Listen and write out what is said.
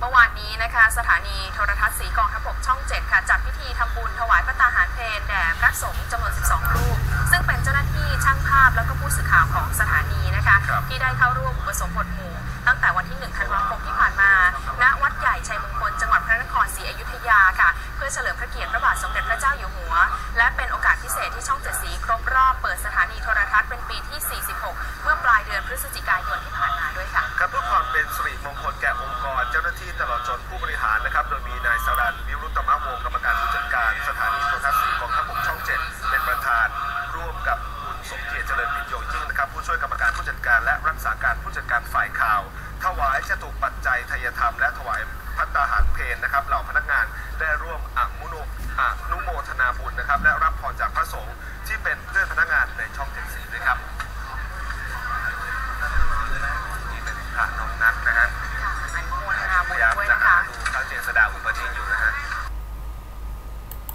เมื่อวานนี้นะคะ สถานีโทรทัศน์สีกองทัพบกช่อง 7 ค่ะจัดพิธีทำบุญถวายพระตาหารเพลแด่พระสงฆ์จำนวน 12 รูป ซึ่งเป็นเจ้าหน้าที่ช่างภาพแล้วก็ผู้สื่อข่าวของสถานีนะคะครับที่ได้เข้าร่วมอุปสมบทหมู่ ตั้งแต่วันที่ 1 ธันวาคมที่ผ่านมา ณ วัดใหญ่ชัยมงคล จังหวัดพระนครศรีอยุธยาค่ะ เพื่อเฉลิมพระเกียรติพระบาทสมเด็จพระเจ้าอยู่หัว และเป็นโอกาสพิเศษที่ช่องเจ็ดสีครบรอบเปิดสถานีโทรทัศน์เป็นปีที่ 46 เมื่อปลายเดือนพฤศจิกายนที่ผ่านมาด้วยค่ะครับเพื่อความเป็นสิริมงคลแก่องค์กรเจ้าหน้าที่ตลอดจนผู้บริหารนะครับ โดยมีนายสรันวิรุตตมะวงกรรมการผู้จัดการสถานีโทรทัศน์สีกองทัพบกช่องเจ็ดเป็นประธาน ร่วมกับคุณสมเกียรติเจริญพินโยยิ่งนะครับ ผู้ช่วยกรรมการผู้จัดการและรักษาการผู้จัดการฝ่ายข่าว ถวายจตุปัจจัยทายธรรมและถวายพัตตาหารเพลนะครับเหล่าพนักงานได้ร่วมอนุโมอนุโมทนาบุญนะครับและรับพรจากพระสงฆ์ที่เป็นเพื่อนพนักงานในช่องเจ็ดสีด้วยครับ